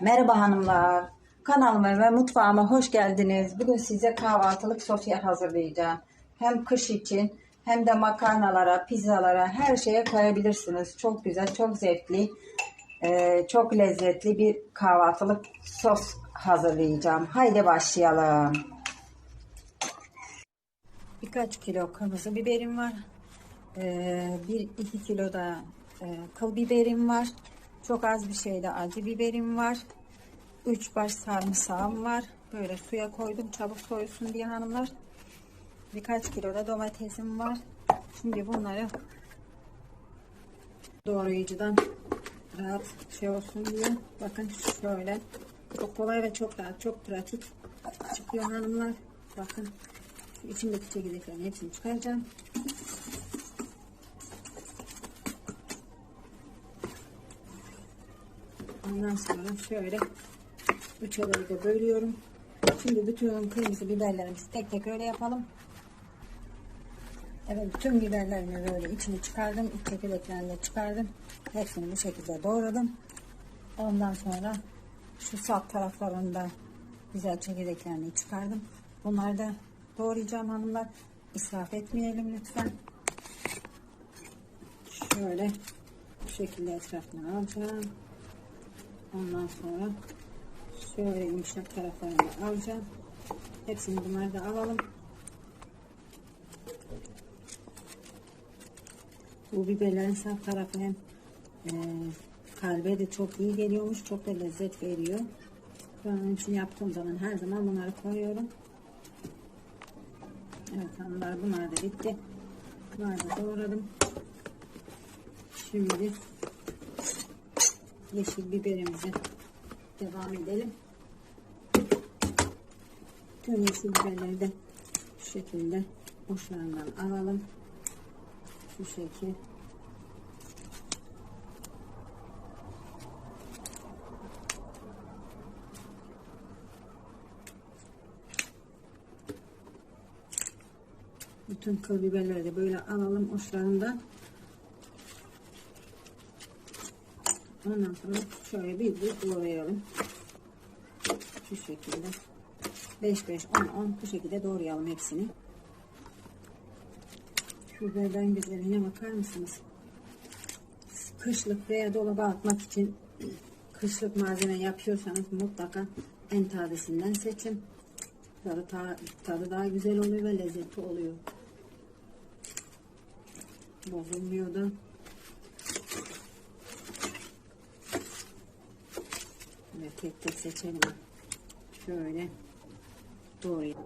Merhaba hanımlar. Kanalıma ve mutfağıma hoş geldiniz. Bugün size kahvaltılık sofya hazırlayacağım. Hem kış için hem de makarnalara, pizzalara her şeye koyabilirsiniz. Çok güzel, çok zevkli, e, çok lezzetli bir kahvaltılık sos hazırlayacağım. Haydi başlayalım. Birkaç kilo kırmızı biberim var. Ee, bir iki kilo da e, kıl biberim var. Çok az bir şey de acı biberim var. Üç baş sarımsağım var. Böyle suya koydum çabuk soyulsun diye hanımlar. Birkaç kilo da domatesim var. Şimdi bunları doğrayıcıdan rahat şey olsun diye. Bakın şöyle. Çok kolay ve çok rahat, çok pratik çıkıyor hanımlar. Bakın içindeki çekirdeklerin hepsini çıkaracağım. Ondan sonra şöyle üçe de bölüyorum. Şimdi bütün kırmızı biberlerimizi tek tek öyle yapalım. Evet bütün biberlerimi böyle içini çıkardım. İç çekirdeklerini de çıkardım. Hepsini bu şekilde doğradım. Ondan sonra şu salt taraflarında güzel çekirdeklerini çıkardım. Bunları da doğrayacağım hanımlar. İsraf etmeyelim lütfen. Şöyle bu şekilde etrafını alacağım. Ondan sonra şöyle yumuşak taraflarını alacağım. Hepsini bunları da alalım. Bu biberlerin saf tarafı hem e, kalbe de çok iyi geliyormuş. Çok da lezzet veriyor. Ben onun için yaptığım zaman her zaman bunları koyuyorum. Evet hanımlar bunlar da bitti. Bunları da doğradım. Şimdi yeşil biberimize devam edelim. Tüm yeşil biberleri de şu şekilde uçlarından alalım. Şu şekil. Bütün kıl biberleri de böyle alalım uçlarından. Ondan sonra şöyle bir bir doğrayalım. Şu şekilde. 5 5 10 10 bu şekilde doğrayalım hepsini. Şu biberlerin güzelliğine bakar mısınız? Kışlık veya dolaba atmak için kışlık malzeme yapıyorsanız mutlaka en tazesinden seçin. Tadı, ta- tadı daha güzel oluyor ve lezzetli oluyor. Bozulmuyor da. Böyle tek tek seçelim. Şöyle doğrayalım.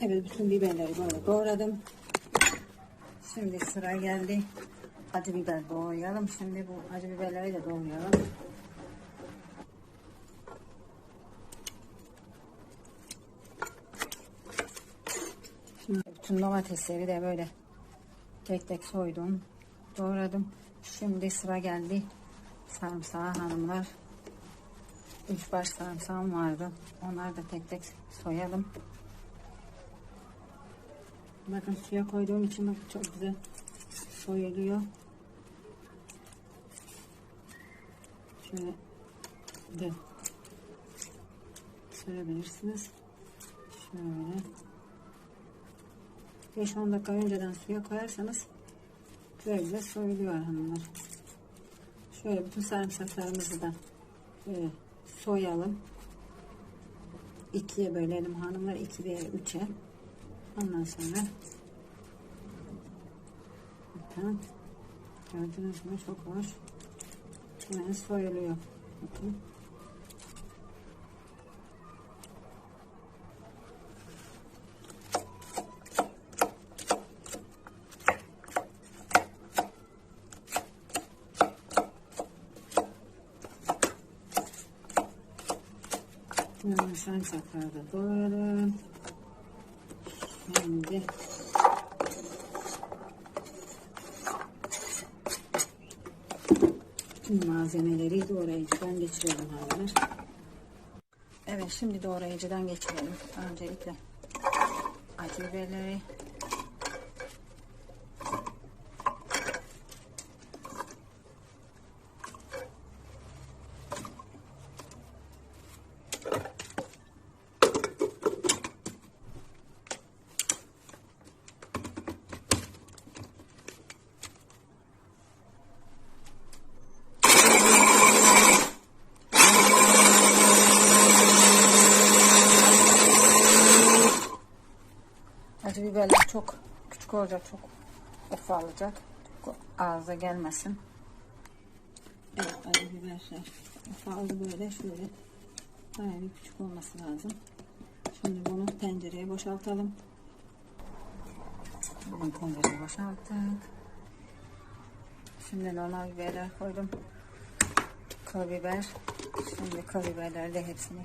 Evet bütün biberleri böyle doğradım. Şimdi sıra geldi. Acı biber doğrayalım. Şimdi bu acı biberleri de doğrayalım. Şimdi bütün domatesleri de böyle tek tek soydum. Doğradım. Şimdi sıra geldi. Sarımsağı hanımlar. Üç baş sarımsağım vardı. Onları da tek tek soyalım. Bakın suya koyduğum için bak çok güzel soyuluyor. Şöyle de soyabilirsiniz. Şöyle. 5-10 dakika önceden suya koyarsanız böyle soyuluyor hanımlar. Şöyle bütün sarımsaklarımızı da böyle soyalım. İkiye bölelim hanımlar. 2 veya 3'e. Ondan sonra bakın gördünüz mü çok hoş hemen soyuluyor bakın Hemen sarımsakları da doğrayalım. Şimdi malzemeleri doğrayıcıdan geçirelim hanımlar. Evet şimdi doğrayıcıdan geçirelim. Öncelikle acı biberleri biberler çok küçük olacak, çok ufalacak. Çok ağza gelmesin. Evet, acı biberler ufaldı böyle şöyle. Bayağı bir küçük olması lazım. Şimdi bunu tencereye boşaltalım. Bunu tencereye boşalttık. Şimdi normal biberler koydum. Kıl biber. Şimdi kıl biberler de hepsini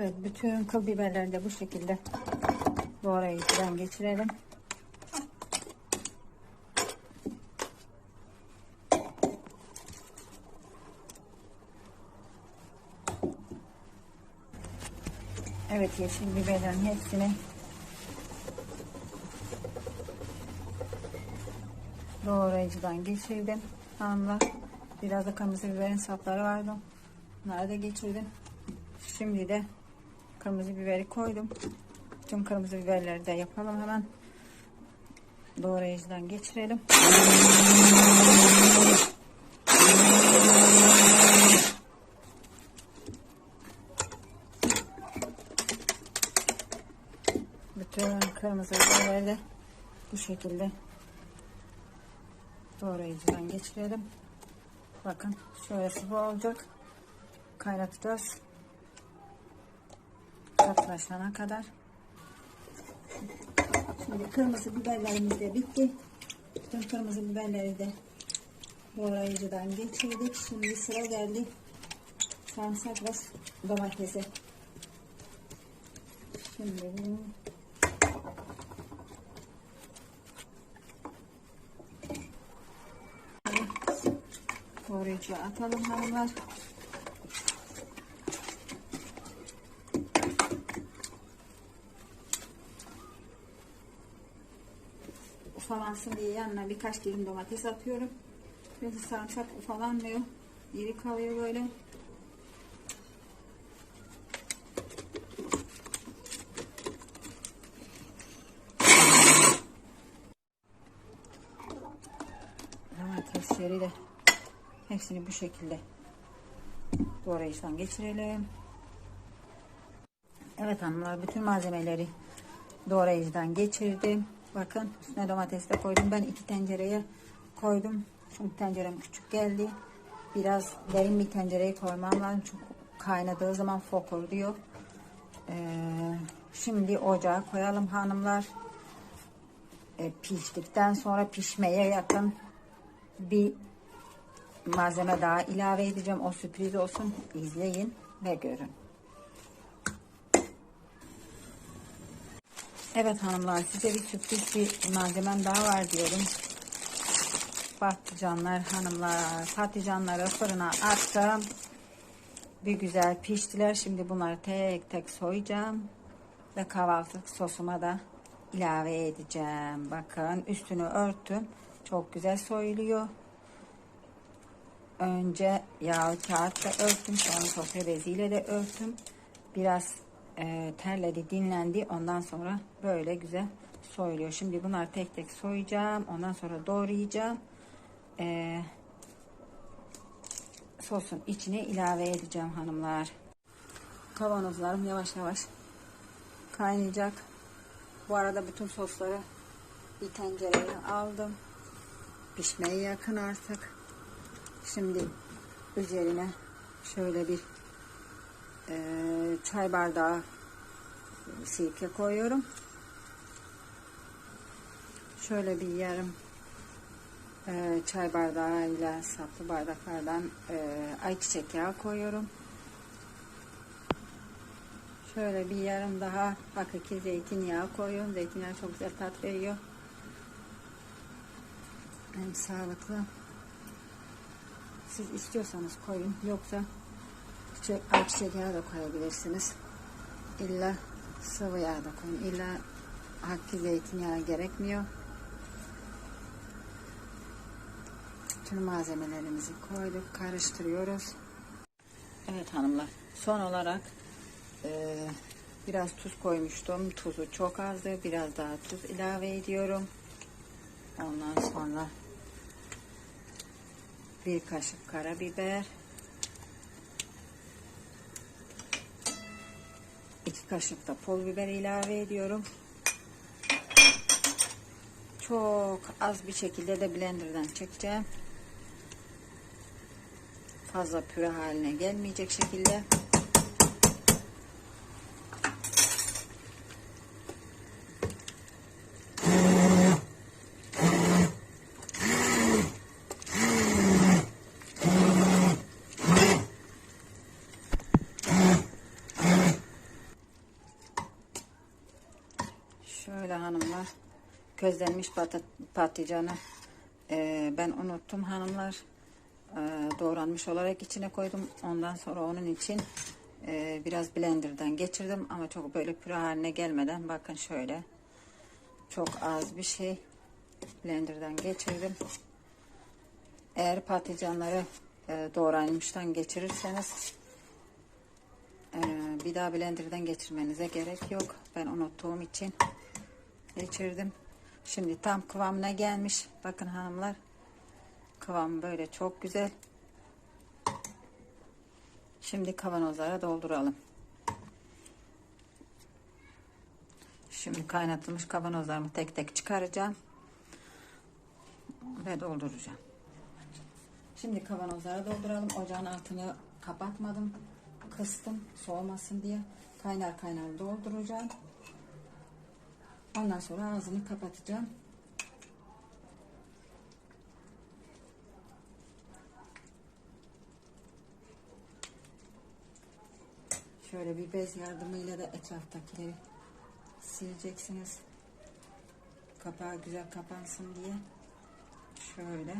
Evet, bütün kıl biberleri de bu şekilde doğrayıcıdan geçirelim. Evet, yeşil biberlerin hepsini doğrayıcıdan geçirdim. Hanımlar, biraz da kırmızı biberin sapları vardı. Bunları da geçirdim. Şimdi de kırmızı biberi koydum. Tüm kırmızı biberleri de yapalım hemen. Doğrayıcıdan geçirelim. Bütün kırmızı biberleri de bu şekilde doğrayıcıdan geçirelim. Bakın şöyle sıvı olacak. Kaynatacağız katılaşana kadar. Şimdi kırmızı biberlerimiz de bitti. Bütün kırmızı biberleri de doğrayıcıdan geçirdik. Şimdi sıra geldi sarımsak ve domatese. Şimdi bunu doğrayıcıya atalım hanımlar. Ufalansın diye yanına birkaç dilim domates atıyorum. Biraz sarımsak ufalanmıyor. İri kalıyor böyle. Domatesleri de hepsini bu şekilde doğrayıştan geçirelim. Evet hanımlar bütün malzemeleri doğrayıcıdan geçirdim. Bakın üstüne domates de koydum. Ben iki tencereye koydum. Çünkü tencerem küçük geldi. Biraz derin bir tencereye koymam lazım. Çünkü kaynadığı zaman fokur diyor. Ee, şimdi ocağa koyalım hanımlar. Ee, piştikten sonra pişmeye yakın bir malzeme daha ilave edeceğim. O sürpriz olsun. İzleyin ve görün. Evet hanımlar size bir sürpriz bir malzemem daha var diyorum. Patlıcanlar hanımlar patlıcanları fırına attım. Bir güzel piştiler. Şimdi bunları tek tek soyacağım. Ve kahvaltılık sosuma da ilave edeceğim. Bakın üstünü örttüm. Çok güzel soyuluyor. Önce yağ kağıtla örttüm. Sonra sofra beziyle de örttüm. Biraz e, terledi, dinlendi. Ondan sonra böyle güzel soyuluyor. Şimdi bunları tek tek soyacağım. Ondan sonra doğrayacağım. E, sosun içine ilave edeceğim hanımlar. Kavanozlarım yavaş yavaş kaynayacak. Bu arada bütün sosları bir tencereye aldım. Pişmeye yakın artık. Şimdi üzerine şöyle bir e, çay bardağı sirke koyuyorum. Şöyle bir yarım e, çay bardağıyla saplı bardaklardan e, ayçiçek yağı koyuyorum. Şöyle bir yarım daha hakiki zeytinyağı koyuyorum. Zeytinyağı çok güzel tat veriyor. Hem sağlıklı. Siz istiyorsanız koyun. Yoksa çiçek, ayçiçek yağı da koyabilirsiniz. İlla sıvı yağ da koyun. İlla hakiki zeytinyağı gerekmiyor. Tüm malzemelerimizi koyduk. Karıştırıyoruz. Evet hanımlar. Son olarak e, biraz tuz koymuştum. Tuzu çok azdı. Biraz daha tuz ilave ediyorum. Ondan sonra bir kaşık karabiber. İki kaşık da pul biber ilave ediyorum. Çok az bir şekilde de blenderdan çekeceğim. Fazla püre haline gelmeyecek şekilde. Şöyle hanımlar közlenmiş pat patlıcanı e, ben unuttum hanımlar. E, doğranmış olarak içine koydum. Ondan sonra onun için e, biraz blenderdan geçirdim. Ama çok böyle püre haline gelmeden bakın şöyle çok az bir şey blenderdan geçirdim. Eğer patlıcanları e, doğranmıştan geçirirseniz e, bir daha blenderdan geçirmenize gerek yok. Ben unuttuğum için geçirdim. Şimdi tam kıvamına gelmiş. Bakın hanımlar. Kıvam böyle çok güzel. Şimdi kavanozlara dolduralım. Şimdi kaynatılmış kavanozlarımı tek tek çıkaracağım. Ve dolduracağım. Şimdi kavanozlara dolduralım. Ocağın altını kapatmadım. Kıstım soğumasın diye. Kaynar kaynar dolduracağım. Ondan sonra ağzını kapatacağım. Şöyle bir bez yardımıyla da etraftakileri sileceksiniz. Kapağı güzel kapansın diye. Şöyle.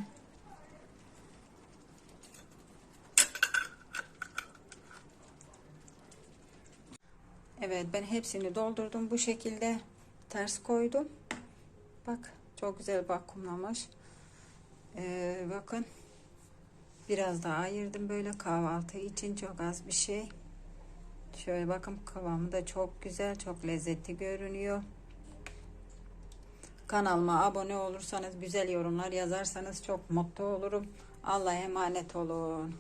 Evet ben hepsini doldurdum bu şekilde ters koydum. Bak çok güzel vakumlamış. Ee, bakın biraz daha ayırdım böyle kahvaltı için çok az bir şey. Şöyle bakın kıvamı da çok güzel, çok lezzetli görünüyor. Kanalıma abone olursanız, güzel yorumlar yazarsanız çok mutlu olurum. Allah'a emanet olun.